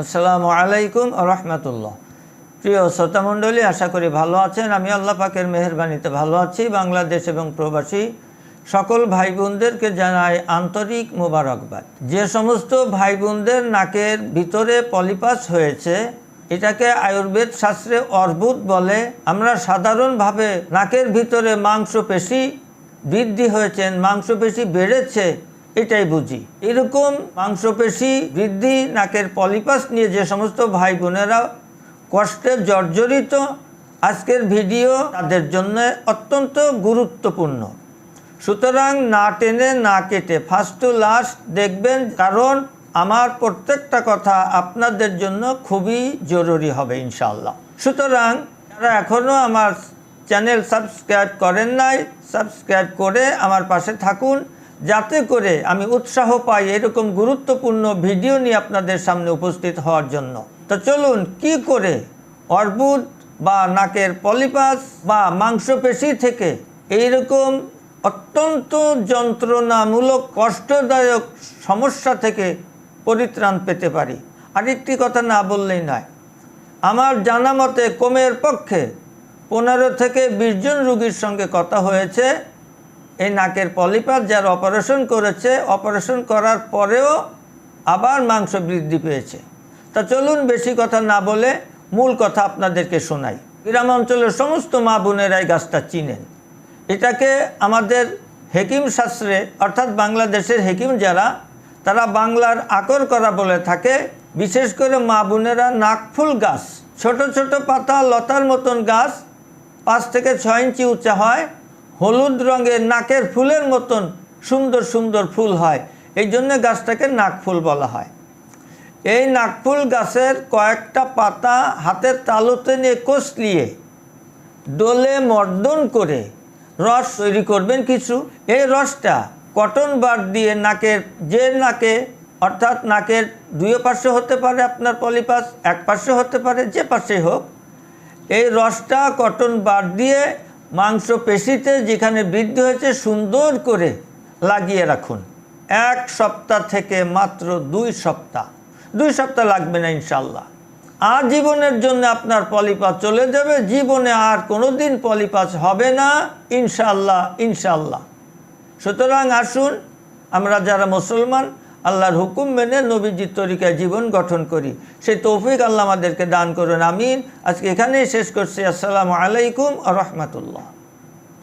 আসসালামু আলাইকুম রহমতুল্লাহ। প্রিয় শ্রোতামণ্ডলী আশা করি ভালো আছেন। আমি আল্লাহ পাকের মেহরবানিতে ভালো আছি। বাংলাদেশ এবং প্রবাসী সকল ভাই বোনদেরকে জানাই আন্তরিক মোবারকবাদ। যে সমস্ত ভাই বোনদের নাকের ভিতরে পলিপাস হয়েছে, এটাকে আয়ুর্বেদ শাস্ত্রে অর্বুদ বলে। আমরা সাধারণভাবে নাকের ভিতরে মাংসপেশি বৃদ্ধি হয়েছেন মাংসপেশি বেড়েছে এটাই বুঝি। এরকম মাংসপেশি বৃদ্ধি, নাকের পলিপাস নিয়ে যে সমস্ত ভাই বোনেরা কষ্টে জর্জরিত আজকের ভিডিও তাদের জন্য অত্যন্ত গুরুত্বপূর্ণ। সুতরাং না টেনে, না কেটে ফার্স্ট টু লাস্ট দেখবেন, কারণ আমার প্রত্যেকটা কথা আপনাদের জন্য খুবই জরুরি হবে ইনশাল্লাহ সুতরাং যারা এখনও আমার চ্যানেল সাবস্ক্রাইব করেন নাই, সাবস্ক্রাইব করে আমার পাশে থাকুন। যাতে করে আমি উৎসাহ পাই এরকম গুরুত্বপূর্ণ ভিডিও নিয়ে আপনাদের সামনে উপস্থিত হওয়ার জন্য। তো চলুন, কি করে অর্বুদ বা নাকের পলিপাস বা মাংসপেশি থেকে এইরকম অত্যন্ত যন্ত্রণামূলক, কষ্টদায়ক সমস্যা থেকে পরিত্রাণ পেতে পারি? আরেকটি কথা না বললেই নয়, আমার জানা মতে কমের পক্ষে পনেরো থেকে বিশ জন রুগীর সঙ্গে কথা হয়েছে। এই নাকের পলিপাস যার অপারেশন করেছে, অপারেশন করার পরেও আবার মাংস বৃদ্ধি পেয়েছে। তা চলুন বেশি কথা না বলে মূল কথা আপনাদেরকে শোনাই। গ্রাম অঞ্চলের সমস্ত মা বোনেরাই গাছটা চিনেন। এটাকে আমাদের হেকিম শাস্ত্রে, অর্থাৎ বাংলাদেশের হেকিম যারা, তারা বাংলার আকর করা বলে থাকে। বিশেষ করে মা বোনেরা নাকফুল গাছ, ছোট ছোট পাতা লতার মতন গাছ, পাঁচ থেকে ছয় ইঞ্চি উঁচা হয়। হলুদ রঙের নাকের ফুলের মতন সুন্দর সুন্দর ফুল হয়। এই জন্য গাছটাকে নাকফুল বলা হয়। এই নাকফুল গাছের কয়েকটা পাতা হাতের তালুতে নিয়ে কষলিয়ে ডোলে মর্দন করে রস তৈরি করবেন কিছু। এই রসটা কটন বার দিয়ে নাকের যে নাকে, অর্থাৎ নাকের দুই পাশে হতে পারে আপনার পলিপাস, এক পাশে হতে পারে যে পাশে হোক, এই রসটা কটন বার দিয়ে মাংস পেশিতে যেখানে বৃদ্ধি হয়েছে, সুন্দর করে লাগিয়ে রাখুন। এক সপ্তাহ থেকে মাত্র দুই সপ্তাহ। দুই সপ্তাহ লাগবে না ইনশাল্লাহ আর জীবনের জন্য আপনার পলিপাস চলে যাবে। জীবনে আর কোনো দিন পলিপাস হবে না ইনশাল্লাহ ইনশাল্লাহ সুতরাং আসুন, আমরা যারা মুসলমান আল্লাহর হুকুম মেনে নবীজির তরিকায় জীবন গঠন করি। সেই তৌফিক আল্লাহ আমাদেরকে দান করুন, আমিন। আজকে এখানেই শেষ করছি। আসসালামু আলাইকুম রহমতুল্লাহ।